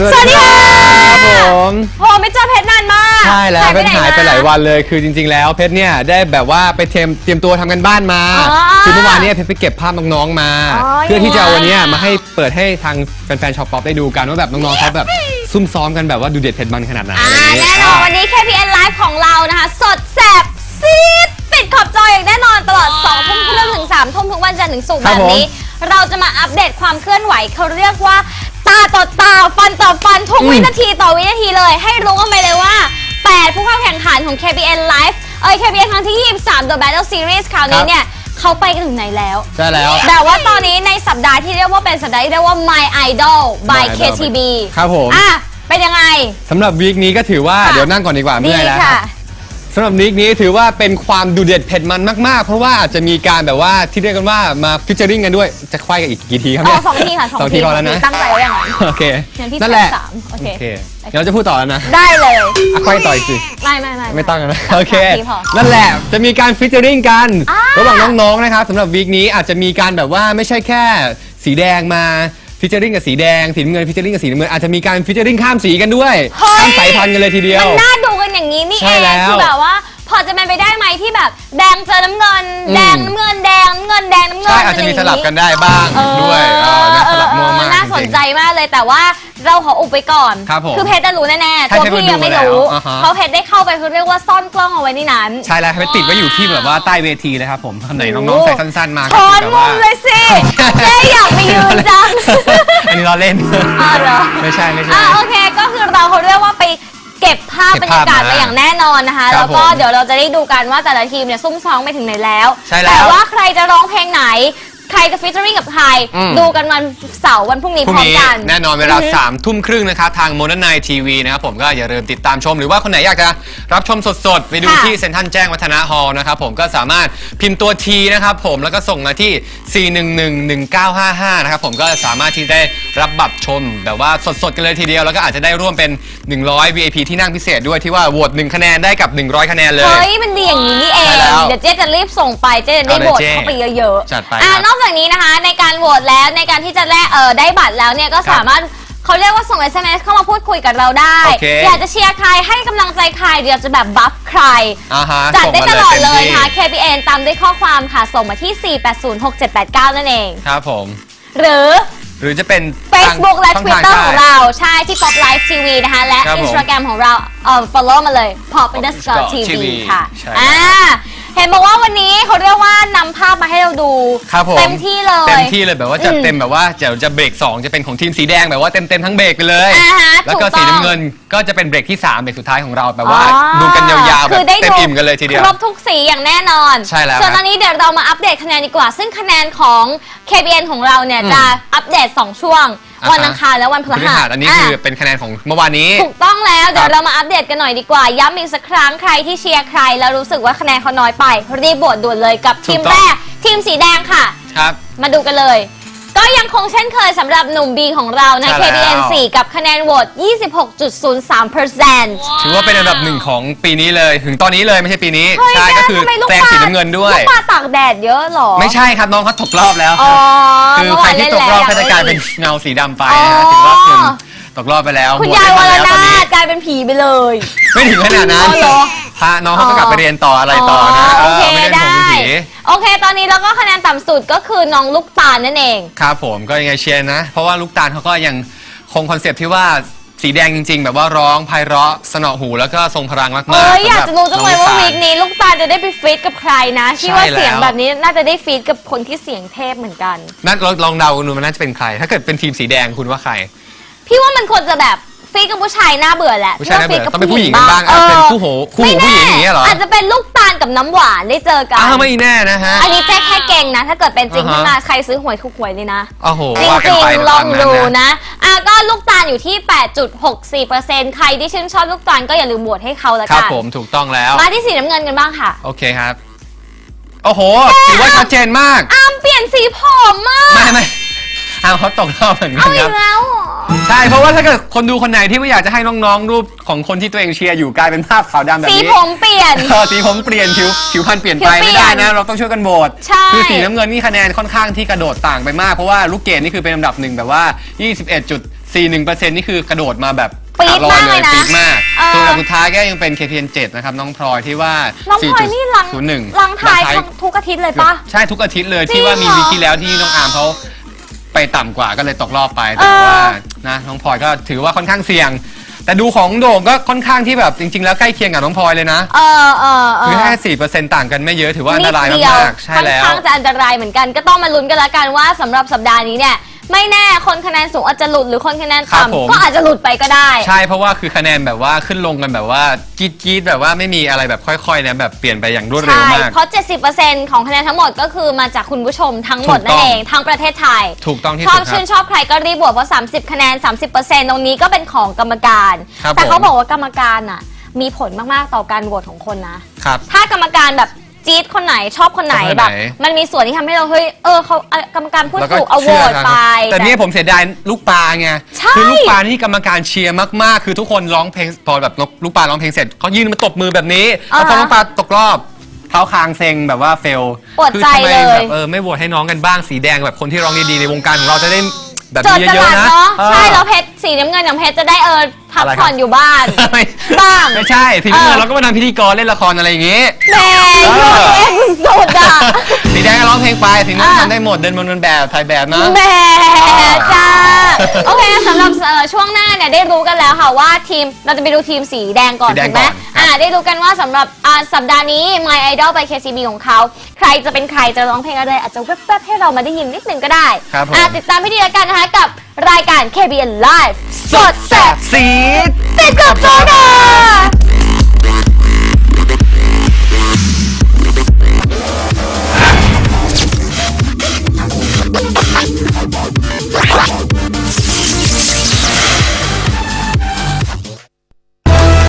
สวัสดีครับผมโหไม่เจอเพชรนานมากใช่แล้วเพชรนหายไปหลายวันเลยคือจริง ๆ แล้วเพชรเนี่ยได้แบบว่าไปเตรียมเตรียมตัวทำกันบ้านมาอ๋อคือเมื่อวานเนี่ยเพชรไปเก็บภาพน้องๆมาอ๋อเพื่อที่จะเอาวันเนี้ยยังไงมาให้เปิดให้ทางแฟนๆชอปป๊อปได้ดูกันว่าแบบน้องๆเขาแบบซุ่มซ้อมกันแบบว่าดูเด็ดเผ็ดมันขนาดไหนอ่าอะไรอย่างแน่เงี้ยนอนวันนี้ KPN Live ของเรานะคะ สดแสบซีดปิดขอบจออย่างแน่นอนตลอด2ทุ่มครึ่งถึง3ทุ่มทุกวันจันทร์ถึงศุกร์ครัแบบบผมนี้ เราจะมาอัปเดตความเคลื่อนไหวเขาเรียกว่า ตาต่อตาฟันต่อฟันทุกวินาทีต่อวินาทีเลย ให้รู้กันไปเลยว่า 8 ผู้เข้าแข่งขันของ KPN Live เอ้ย KPN ครั้งที่ 23 The Battle Series คราวนี้เนี่ยเขาไปกันถึงไหนแล้ว ใช่แล้ว แต่ว่าตอนนี้ในสัปดาห์ที่เรียกว่าเป็นสัปดาห์ที่เรียกว่า My Idol by My Idol KTB ครับผม อะเป็นยังไง สำหรับวีคนี้ก็ถือว่า ค่ะเดี๋ยวนั่งก่อนดีกว่าดีเมื่อยแล้วค่ะ สำหรับวีคนี้ถือว่าเป็นความดูเด็ดเผ็ดมันมากๆ เพราะว่าอาจจะมีการแบบว่าที่เรียกกันว่ามาฟิชเจอริงกันด้วย จะควายกันอีกกี่ทีครับอ๋อเนี่ยสองทีค่ะสองทีพอแล้วนะ ตั้งใจไว้อย่างนั้นโอเค งั้นพี่นั่นแหละใช้สามโอเคเดี๋ยวเราจะพูดต่อแล้วนะได้เลย อะควายต่ออีกสิ ไม่ไม่ไม่ ไม่ต้องนะสามโอเค สามทีพอนั่นแหละ จะมีการฟิชเจอริงกัน อ่า ระหว่างน้องๆ นะครับสำหรับวีคนี้อาจจะมีการแบบว่าไม่ใช่แค่สีแดงมาฟิชเจอริงกับสีแดง สีน้ำเงินฟิชเจอริงกับสีน้ำเงินอาจจะมีการฟิชเจอริงข้ามสีกันด้วย ข้ามสายพันธุ์กันเลยทีเดียว มันน่าดูกัน อย่างนี้นี่ใช่เองแล้วคือแบบว่า พอจะเป็นไปได้ไหมที่แบบ แดงเจอน้ำเงิน อืม แดงน้ำเงินแดงน้ำเงินแดงน้ำเงินใช่อาจจะมีสลับกันได้บ้างเออด้วยเออน่าสลับมั่วมากน่าสนใจมากเลยแต่ว่าเราขออุบไปก่อนครับผมอเพชรจะรู้แน่ๆใช่ตัวเพชรพี่ยังไม่ดูมาแล้วรู้อ่าฮะ เพราะเพชรได้เข้าไปคือเรียกว่าซ่อนกล้องเอาไว้ในนั้นใช่แล้วไปติดไว้อยู่ที่แบบว่าใต้เวทีเลยครับผมคำไหนน้องๆใส่สั้นๆมาก็ช้อนแบบมุว่ามเลยสิเจ๊อยากไปยืนจัง อันนี้เราเล่น อ๋อเหรอ ไม่ใช่ไม่ใช่ อะโอเคก็คือเราเขาเรียกว่าไป เก็บภาพเก็บบรรากาศภายพมามาอย่างแน่นอนนะคะ ครับแล้วก็ผมเดี๋ยวเราจะได้ดูกันว่าแต่ละทีมเนี่ยซุ่มซ้อมไปถึงไหนแล้ว ใช่แล้ว แต่ว่าใครจะร้องเพลงไหน ใครจะฟิชเจอริ่งกับใคร อืม ดูกันวันเสาร์วันพรุ่งนี้พรุ่พงร้อมนี้กันแน่นอนเวลาอือฮึ3ามทุ่มครึ่งนะครับทางโมเดิร์นไนทีวีนะครับผมก็อย่าลืมติดตามชมหรือว่าคนไหนอยากจะรับชมสดๆ ไปดูค่ะที่เซ็นทรัลแจ้งวัฒนะฮอลล์นะครับผมก็สามารถพิมพ์ตัวทีนะครับผมแล้วก็ส่งมาที่ 4111955 นะครับผมก็สามารถที่ได้รับบัตรชมแบบว่าสดๆ กันเลยทีเดียว แล้วก็อาจจะได้ร่วมเป็น 100 VIP ที่นั่งพิเศษด้วยที่ว่าโหวต1คะแนนได้กับ 100 คะแนนเลย เฮ้ยมันดีอย่างนี้นี่เองใช่แล้ว เดี๋ยวเจ๊จะรีบส่งไปเจ๊จะได้เอาเลยโหวตเจ๊เข้าไปเยอะจัดไปอะครับนอกจากนี้นะคะในการโหวตแล้วในการที่จะแลกเออได้บัตรแล้วเนี่ยก็ครับสามารถเขาเรียกว่าส่ง SMS เข้ามาพูดคุยกับเราได้โอเคอยากจะเชียร์ใครให้กำลังใจใครอยากจะแบบบัฟใครอ่าฮะจัดได้ตลอดเลยส่งมาค่ะต็มที่ KPN ตามด้วยข้อความค่ะ ส่งมาที่ 4806789 นั่นเอง ครับผม หรือหรือจะเป็น Facebook และช่องทาง Twitter ของได้เรา ใช่ที่ Pop Live TV นะคะ และครับผม Instagram ของเราเอ่อ follow มาเลย Pop underscore TV TV ค่ะใช่อ่า เห็นบอกว่าวันนี้เขาเรียกว่านำภาพมาให้เราดู ครับผมเต็มที่เลย เต็มที่เลยแบบว่าจัดอืมเต็มแบบว่าเดี๋ยวจะเบรก 2 จะเป็นของทีมสีแดงแบบว่าเต็มเต็มๆทั้งเบรกไปเลย อ่าฮะแล้วก็ถูกต้อง สีน้ำเงินก็จะเป็นเบรกที่ 3 เบรกสุดท้ายของเราแบบว่าอ๋อดูกันยาวๆแบคืบได้เต็มดูอิ่มกันเลยทีเดียว ครบทุกสีอย่างแน่นอนใช่แล้วส่วนครับตอนนี้เดี๋ยวเรามาอัปเดตคะแนนดีกว่า ซึ่งคะแนนของ KBN ของเราเนี่ยอืมจะอัปเดต 2 ช่วง อ่าฮะ วันอังคารและวันพพฤฤหัหัสสอันนี้คือเป็นคะแนนของเมื่อวานนี้ถูกต้องแล้ว เดี๋ยครัวบเรามาอัปเดตกันหน่อยดีกว่า ย้ำอีกสักครั้งใครที่เชียร์ใคร แล้วรู้สึกว่าคะแนนเขาน้อยไปรีบโหวตด่วนเลยกับทีมแรกทีมสีแดงค่ะ ครับ มาดูกันเลย ก็ยังคงเช่นเคยสำหรับหนุ่มบีของเรานะใช่แล้ว KBN 4 กับคะแนนโหวต 26.03%ถือว่าเป็นอันดับหนึ่งของปีนี้เลย ถึงตอนนี้เลยไม่ใช่ปีนี้เฮ้ยใช่ก็คือทำไมลูแซงสีน้ำเงินด้วย ลูกปลาตากแดดเยอะเหรอไม่ใช่ครับน้องเขาตกรอบแล้วอ๋อคือใครที่ตกรอบก็จะกลายเป็นเงาสีดำไปนะฮะถือว่าคุณตกรอบไปแล้วคุณบวชยายไม่วทันรแล้วตอนนานี้ถกลายเป็นผีไปเลยไม่ถึงขนาดนั้น อ๋อเหรอ พาน้องเขาก็กลับไปเรียนต่ออะไรต่อนะโอเคไม่ได้ได้ผมผีโอเค ตอนนี้เราก็คะแนนต่ำสุดก็คือน้องลูกตาลนั่นเอง ครับผมก็ยังไงเชียร์นะ เพราะว่าลูกตาลเขาก็ยังคงคอนเซปต์ที่ว่าสีแดงจริง ๆ แบบว่าร้องไพเราะสนอหูแล้วก็ทรงพลังมากๆเอ้ยอยากจะรู้จังเลยว่าสำหวีบคนี้ลูกตาลจะได้ไปฟีดกับใครนะคิดว่าใช่แล้วเสียงแบบนี้น่าจะได้ฟีดกับคนที่เสียงเทพเหมือนกัน นั่นลองลองเดากันดูมันน่าจะเป็นใคร ถ้าเกิดเป็นทีมสีแดงคุณว่าใคร พี่ว่ามันควรจะแบบ ฟีดกับผู้ชายน่าเบื่อแหละผู้ชายน่าเบื่อพี่ว่ต้องเป็นผู้หญิงกันบ้างเออะอเป็นคู่หูคู่หูผู้หญิงอย่างเงี้ยเหรออาจจะเป็นลูกตาลกับน้ำหวานได้เจอกันอ้าวไม่แน่นะฮะอันนี้แค่แค่เก่งนะ ถ้าเกิดเป็นจริงอ่าฮะขึ้นมาใครซื้อหวยถูกหวยเลยนะโอ้โหจริงว่าจกันริงไปลองตามดูนั้นนะนะอะก็ลูกตาลอยู่ที่ 8.64%ใครที่ชื่นชอบลูกตาลก็อย่าลืมโหวตให้เขาละครักับนผมถูกต้องแล้วมาที่สีน้ำเงินกันบ้างค่ะ โอเคครับโอ้โหถือว่าชัดเจนมากอามเปลี่ยนสีผมมากไม่ไม่อ้าวเขาตกรอบเหมือนกัเอานคอีรับกแล้วเหรอ ใช่ เพราะว่าถ้าเกิดคนดูคนไหนที่ไม่อยากจะให้น้องๆ รูปของคนที่ตัวเองเชียร์อยู่กลายเป็นภาพขาวดำแบบสีนี้ผมเปลี่ยน เออสีผมเปลี่ยนผิวผิวพรรณเปลี่ยนไปผิวเปลี่ไม่ยนได้นะ เราต้องช่วยกันโหวตใช่ คือสีน้ำเงินนี่คะแนนค่อนข้างที่กระโดดต่างไปมากเพราะว่าลูกเกดนี่คือเป็นอันดับหนึ่งแบบว่า41%นี่คือกระโดดมาแบบปี๊ดขามากเลยนะปี๊ดมากเออ ส่วนอันดับสุดท้ายก็ยังเป็น KPN 7นะครับน้องพลอยที่ว่าน้องพลอยนี่ลัง4.01ลังท้ายลัทั้งทุกอาทิตย์เลยปะ ใช่ทุกอาทิตย์เลยจริที่งว่ามีเหรอวีคที่แล้วที่น้องอาร์มเขาไปต่ำกว่าก็เลยตกรอบไปแต่เออว่า นะน้องพลอยก็ถือว่าค่อนข้างเสี่ยง แต่ดูของโด่งก็ค่อนข้างที่แบบจริง ๆ แล้วใกล้เคียงกับน้องพลอยเลยนะเออเออเอคืออแค่สี่เปอร์เซ็นต์ต่างกันไม่เยอะถือว่าอันตรายนิดเดีวมากๆใช่แล้วค่อนข้างจะอันตรายเหมือนกันก็ต้องมาลุ้นกันละกันว่าสำหรับสัปดาห์นี้เนี่ย ไม่แน่คนคะแนนสูงอาจจะหลุดหรือคนคะแนนครับผม ต่ำก็อาจจะหลุดไปก็ได้ ใช่เพราะว่าคือคะแนนแบบว่าขึ้นลงกันแบบว่าจี๊ดจี๊ดแบบว่าไม่มีอะไรแบบค่อยๆนะแบบเปลี่ยนไปอย่างรวดเร็วใช่ มาก เพราะ 70%ของคะแนนทั้งหมดก็คือมาจากคุณผู้ชมทั้งหมดถูกต้นั่อนง เอง ทั้งประเทศไทย ถูกต้องที่ชอสุบดครัชื่บนชอบใครก็รีบบวกเพราะ 30 คะแนน 30%ตรงนี้ก็เป็นของกรรมการ ครับแต่เขาผม บอกว่ากรรมการอะ มีผลมาก ๆ ต่อการโหวตของคนนะ ครับ ถ้ากรรมการแบบ จี๊ดคนไหนชอบคนไหนชอบคนไหน แบบ มันมีส่วนที่ทำให้เราเฮ้ยเออเขาเอ่อกรรมการพูดแล้วก็ถูกเอาโหวเชื่อตกันไป แต่เนี่ยผมเสียดายลูกปลาไงใช่ คือลูกปลาที่กรรมการเชียร์มากๆ คือทุกคนร้องเพลงพอแบบลูกปลาร้องเพลงเสร็จเขายืนมาตบมือแบบนี้แล้วพออ่าฮะลูกปลาตกรอบเท้าคางเซ็งแบบว่าเฟลปวดคือใจทำไมเลย แบบเออไม่โหวตให้น้องกันบ้างสีแดงแบบคนที่ร้องดีๆในวงการของเราจะได้แบบจดมีกระเยอะดาษๆนะเนาะเออใช่แล้วเพชรสีน้ำเงินอย่างเพชรจะได้เออ พักอะไรครับ ผ่อนอยู่บ้าน ไม่บ้างไม่ใช่ทีนี้เออเราก็มาทำพิธีกรเล่นละครอะไรอย่างงี้ แหม่ยั่วตัวเองสุดอะ สีแดงก็ร้องเพลงไปสีน้ำอ่าทำได้หมดเดินบนเดินแบบถ่ายแบบนะ แหม่จ้า โอเคสำหรับเอ่อช่วงหน้าเนี่ยได้รู้กันแล้วค่ะว่าทีมเราจะไปดูทีมสีแดงก่อนสีแดงถูกไหมก่อนครับ อ่าได้รู้กันว่าสำหรับอ่าสัปดาห์นี้ My Idol ไป KCB ของเขา ใครจะเป็นใครจะร้องเพลงอะไร อาจจะแวบๆให้เรามาได้ยินนิดนึงก็ได้ครับผม อ่าติดตามให้ดีแล้วกันนะคะกับรายการ KBN Live สดแสบสี ติดกับจอ